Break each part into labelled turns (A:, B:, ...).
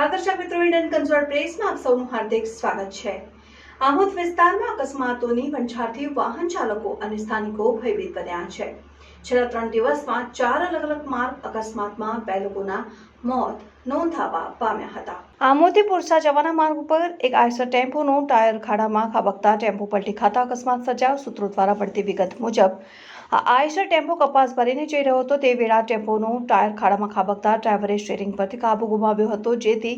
A: દર્શક મિત્રો Indian concert પ્રેસમાં આપ સૌનું હાર્દિક સ્વાગત છે. આમોદ વિસ્તારમાં અકસ્માતોની વંચારથી વાહન ચાલકો અને સ્થાનિકો ભયભીત બન્યા છે. છેલ્લા ત્રણ દિવસમાં ચાર અલગ અલગ માર્ગ અકસ્માતમાં બે લોકોના મોત નોંધાવા પામ્યા હતા. આમોદથી પુરસા જવાના માર્ગ ઉપર એક આઈસર ટેમ્પોનો ટાયર ખાડામાં ખાબકતા ટેમ્પો પલટી ખાતા અકસ્માત સર્જાયો. સૂત્રો દ્વારા મળતી વિગત મુજબ આ આઈસર ટેમ્પો કપાસ ભરીને જઈ રહ્યો હતો. તે વેળા ટેમ્પોનું ટાયર ખાડામાં ખાબકતા ડ્રાઈવરે સ્ટેરિંગ પરથી કાબુ ગુમાવ્યો હતો. જેથી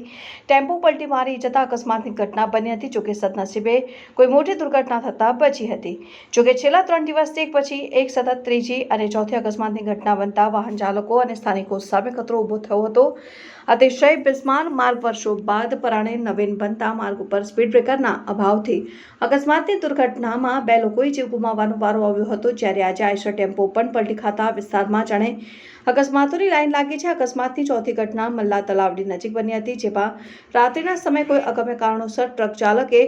A: ટેમ્પો પલટી મારી જતા અકસ્માતની ઘટના બની હતી, જોકે સદનસીબે કોઈ મોટી દુર્ઘટના થતાં બચી હતી. જોકે છેલ્લા ત્રણ દિવસથી એક પછી એક સતત ત્રીજી અને ચોથી અકસ્માતની ઘટના બનતા વાહન ચાલકો અને સ્થાનિકો સામે ખતરો ઊભો થયો હતો. અતિશય બિસ્માન માર્ગ વર્ષો બાદ પરાણે નવીન બનતા માર્ગ ઉપર સ્પીડ બ્રેકરના અભાવથી અકસ્માતની દુર્ઘટનામાં બે લોકોએ જીવ ગુમાવવાનો વારો આવ્યો હતો. જ્યારે આજે આઈસર ટેમ્પો પણ પલટી ખાતા વિસ્તારમાં જાણે અકસ્માતોની લાઈન લાગી છે. અકસ્માતની ચોથી ઘટના મલ્લા તલાવડી નજીક બની હતી, જેમાં રાત્રિના સમયે કોઈ અગમ્ય કારણોસર ટ્રક ચાલકે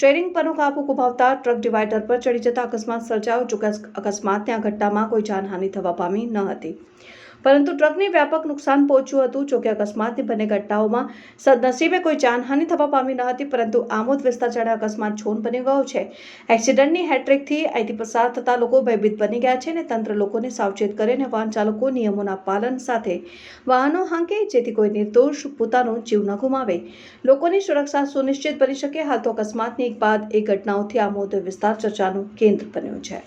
A: શેરિંગ પરનો કાબુ ગુમાવતા ટ્રક ડિવાઈડર પર ચડી જતા અકસ્માત સર્જાયો. જોકે અકસ્માતની આ ઘટનામાં કોઈ જાનહાનિ થવા પામી ન હતી. પરંતુ ટ્રકને વ્યાપક નુકસાન પહોંચ્યું હતું. જોકે અકસ્માતની બંને ઘટનાઓમાં સદનસીબે કોઈ જાનહાનિ થવા પામી ન હતી, પરંતુ આમોદ વિસ્તાર જાણે અકસ્માત છોન બની ગયો છે. એક્સિડન્ટની હેટ્રિકથી અહીંથી પસાર થતા લોકો ભયભીત બની ગયા છે અને તંત્ર લોકોને સાવચેત કરે અને વાહન ચાલકો નિયમોના પાલન સાથે વાહનો હાંકે, જેથી કોઈ નિર્દોષ પોતાનો જીવ ન ગુમાવે. લોકોની સુરક્ષા સુનિશ્ચિત બની શકે. હાલ તો અકસ્માતની એક બાદ એક ઘટનાઓથી આમોદ વિસ્તાર ચર્ચાનું કેન્દ્ર બન્યું છે.